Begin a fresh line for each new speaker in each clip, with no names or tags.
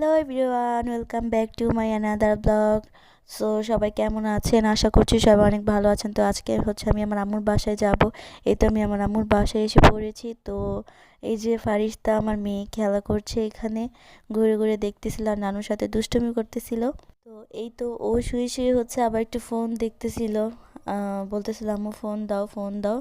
Hello everyone, welcome back to my another blog. So সবাই কেমন আছেন? আশা করছি সবাই অনেক ভালো আছেন। তো আজকে হচ্ছে আমি আমার আম্মুর বাসায় যাব। এই তো আমি আমার আম্মুর বাসায় এসে পড়েছি। তো এই যে ফারিস্তা আমার মেয়ে খেলা করছে এখানে। ঘুরে ঘুরে দেখতেছিল আর নানুর সাথে দুষ্টুমি করতেছিল। তো এই তো ও শুয়ে শুয়ে হচ্ছে আবার একটু ফোন দেখতেছিল। বলতেছিল, আম্মু ফোন দাও ফোন দাও।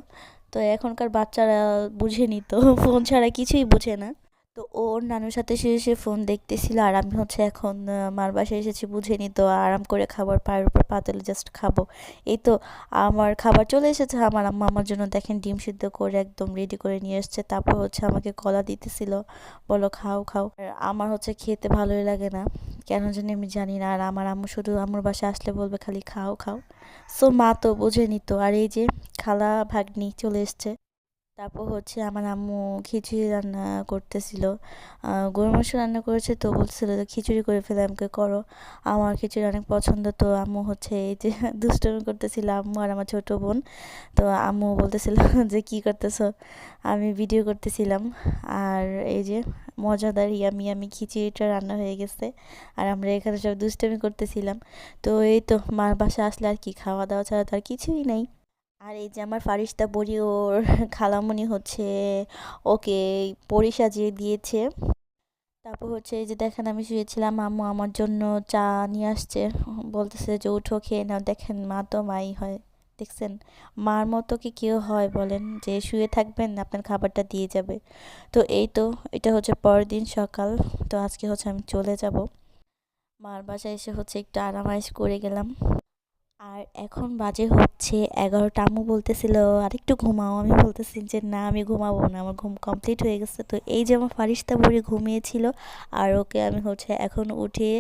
তো এখনকার বাচ্চারা বুঝেনি তো। ফোন ছাড়া কিছুই বোঝে না। তো ওর নানুর সাথে সে সে ফোন দেখতেছিল আর আমি হচ্ছে এখন মার বাসায় এসেছি বুঝেনি তো আরাম করে খাবার পায়ের উপর পাতলে জাস্ট খাব। এই তো আমার খাবার চলে এসেছে, আমার আম্মা আমার জন্য দেখেন ডিম সিদ্ধ করে একদম রেডি করে নিয়ে এসছে, তারপর হচ্ছে আমাকে কলা দিতেছিল। বলো খাও খাও। আমার হচ্ছে খেতে ভালোই লাগে না, কেন জানি আমি জানি না। আর আমার আম্মু শুধু আমার বাসায় আসলে বলবে খালি খাও খাও। সো মা তো বুঝে তো, আর এই যে খালা ভাগ্নি চলে এসছে। তারপর হচ্ছে আমার আম্মু খিচুড়ি রান্না করতেছিল। গরু মাংস রান্না করেছে তো বলছিল যে, খিচুড়ি করে ফেলে, আমাকে করো। আমার খিচুড়ি অনেক পছন্দ, তো আম্মু হচ্ছে এই যে দুষ্টমি করতেছিল আম্মু আর আমার ছোটো বোন। তো আম্মু বলতেছিল যে, কি করতেছ? আমি ভিডিও করতেছিলাম। আর এই যে মজাদার ইয়ামি আমি খিচুড়িটা রান্না হয়ে গেছে। আর আমরা এখানে সব দুষ্টমি করতেছিলাম। তো এই তো, মার বাসা আসলে আর কি খাওয়া দাওয়া ছাড়া তো আর কিছুই নেই। আর এই যে আমার ফারিস্তা বড়ি, ওর খালামণি হচ্ছে ওকে পরি সাজিয়ে দিয়েছে। তারপর হচ্ছে এই যে দেখেন আমি শুয়েছিলাম, আম্মু আমার জন্য চা নিয়ে আসছে। বলতেছে যে, উঠো, খেয়ে নাও। দেখেন মা তো মাই হয়। দেখছেন? মার মতো কি কেউ হয় বলেন যে, শুয়ে থাকবেন, আপনার খাবারটা দিয়ে যাবে। তো এই তো, এটা হচ্ছে পরের দিন সকাল। তো আজকে হচ্ছে আমি চলে যাব। মার বাসায় এসে হচ্ছে একটু আরামাইশ করে গেলাম। আর এখন বাজে হচ্ছে এগারোটা, আম্মু বলতেছিল, আরেকটু ঘুমাও। আমি বলতেছি যে, না, আমি ঘুমাবো না, আমার ঘুম কমপ্লিট হয়ে গেছে। তো এই যে আমার ফারিস্তা বুড়ি ঘুমিয়েছিল আর ওকে আমি হচ্ছে এখন উঠে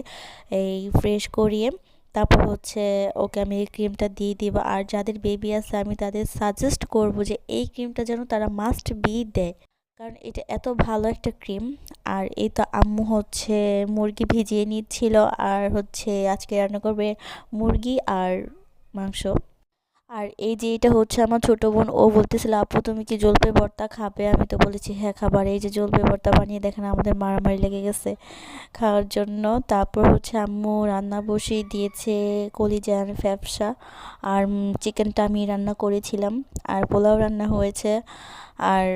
এই ফ্রেশ করিয়ে তারপর হচ্ছে ওকে আমি এই ক্রিমটা দিয়ে দিব। আর যাদের বেবি আছে, আমি তাদের সাজেস্ট করব যে, এই ক্রিমটা যেন তারা মাস্ট বি দেয়। কারণ এটা এত ভালো একটা ক্রিম। আর এই তো আম্মু হচ্ছে মুরগি ভিজিয়ে নিচ্ছিল। আর হচ্ছে আজকে রান্না করবে মুরগি আর মাংস। আর এই যে এটা হচ্ছে আমার ছোট বোন, ও বলতেছিল, আপু, তুমি কি জলপে ভর্তা খাবে? আমি তো বলেছি হ্যাঁ খাবার। এই যে জলপে ভর্তা বানিয়ে দেখেন আমাদের মারামারি লেগে গেছে খাওয়ার জন্য। তারপর হচ্ছে আম্মু রান্না বসিয়ে দিয়েছে কলিজার ফ্যাপসা। আর চিকেনটা আমি রান্না করেছিলাম। আর পোলাও রান্না হয়েছে। আর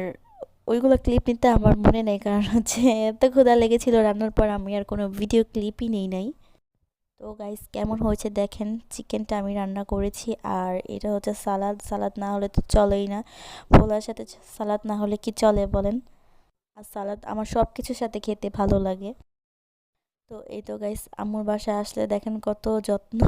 ওইগুলো ক্লিপ নিতে আমার মনে নেই, কারণ হচ্ছে এত ক্ষুধা লেগেছিল রান্নার পর আমি আর কোনো ভিডিও ক্লিপই নেই নাই। তো গাইস কেমন হয়েছে দেখেন চিকেনটা আমি রান্না করেছি আর এটা হচ্ছে সালাদ। সালাদ না হলে তো চলেই না। পোলার সাথে সালাদ না হলে কি চলে বলেন? আর সালাদ আমার সব কিছুর সাথে খেতে ভালো লাগে। তো এই তো গাইস আম্মুর বাসায় আসলে দেখেন কত যত্ন।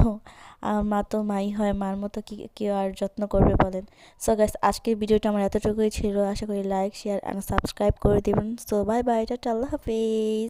আমার মা তো মাই হয়, মার মতো কি, কেউ আর যত্ন করবে বলেন। সো গাইস আজকের ভিডিওটা আমার এতটুকুই ছিল। আশা করি লাইক শেয়ার অ্যান্ড সাবস্ক্রাইব করে দেবেন। সো বাই বাই টাটা, আল্লাহ হাফিজ।